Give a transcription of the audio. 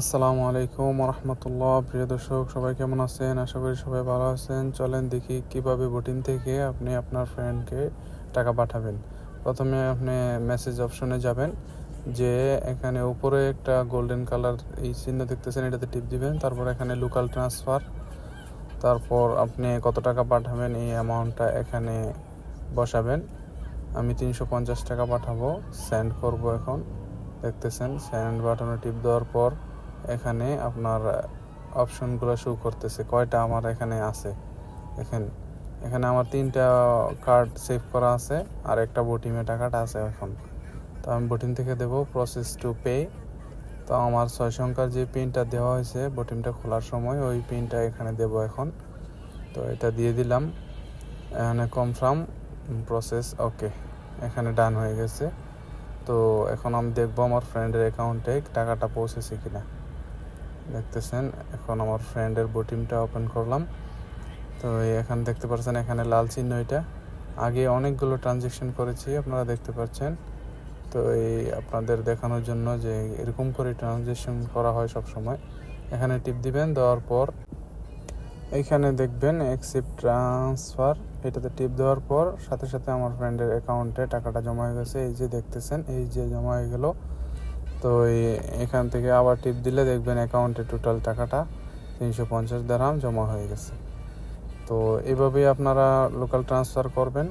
আসসালামু আলাইকুম রহমতুল্লাহ প্রিয় দর্শক, সবাই কেমন আছেন? আশা করি সবাই ভালো আছেন। চলেন দেখি কীভাবে বোটিং থেকে আপনি আপনার ফ্রেন্ডকে টাকা পাঠাবেন। প্রথমে আপনি মেসেজ অপশনে যাবেন যে এখানে উপরে একটা গোল্ডেন কালার এই চিহ্ন দেখতেছেন, এটাতে টিপ দিবেন। তারপর এখানে লোকাল ট্রান্সফার তারপর আপনি কত টাকা পাঠাবেন, এই অ্যামাউন্টটা এখানে বসাবেন। আমি তিনশো পঞ্চাশ টাকা পাঠাবো সেন্ড করব এখন। দেখতেছেন সেন্ড বাটনে টিপ দেওয়ার পর এখানে আপনার অপশনগুলো শো করতেছে। কয়টা আমার এখানে আছে? দেখেন, এখানে আমার তিনটা কার্ড সেভ করা আছে আর একটা বোটিংয়ে টাকাটা আছে এখন। তো আমি বোটিং থেকে দেবো প্রসেস টু পে তো আমার ছয় সংখ্যার যে পিনটা দেওয়া হয়েছে বোটিংটা খোলার সময় ওই পিনটা এখানে দেবো এখন। তো এটা দিয়ে দিলাম। এখানে কনফার্ম প্রসেস ওকে এখানে ডান হয়ে গেছে। তো এখন আমি দেখব আমার ফ্রেন্ডের অ্যাকাউন্টে টাকাটা পৌঁছেছে কিনা। দেখতেছেন, এখন আমার ফ্রেন্ডের বোটিংটা ওপেন করলাম। তো এখানে দেখতে পাচ্ছেন, এখানে লাল চিহ্ন এটা। আগে অনেকগুলো ট্রানজেকশন করেছি, আপনারা দেখতে পাচ্ছেন। তো এই আপনাদের দেখানোর জন্য যে এরকম করে ট্রানজেকশন করা হয় সব সময় এখানে টিপ দিবেন, দেওয়ার পর এইখানে দেখবেন অ্যাকসেপ্ট ট্রান্সফার এটাতে টিপ দেওয়ার পর সাথে সাথে আমার ফ্রেন্ডের অ্যাকাউন্টে টাকাটা জমা হয়ে গেছে। এই যে দেখতেছেন, এই যে জমা হয়ে গেল। তো এখান থেকে আবার টিপ দিলে দেখবেন অ্যাকাউন্টে টোটাল টাকাটা তিনশো পঞ্চাশ দারাম জমা হয়ে গেছে। তো এভাবেই আপনারা লোকাল ট্রান্সফার করবেন।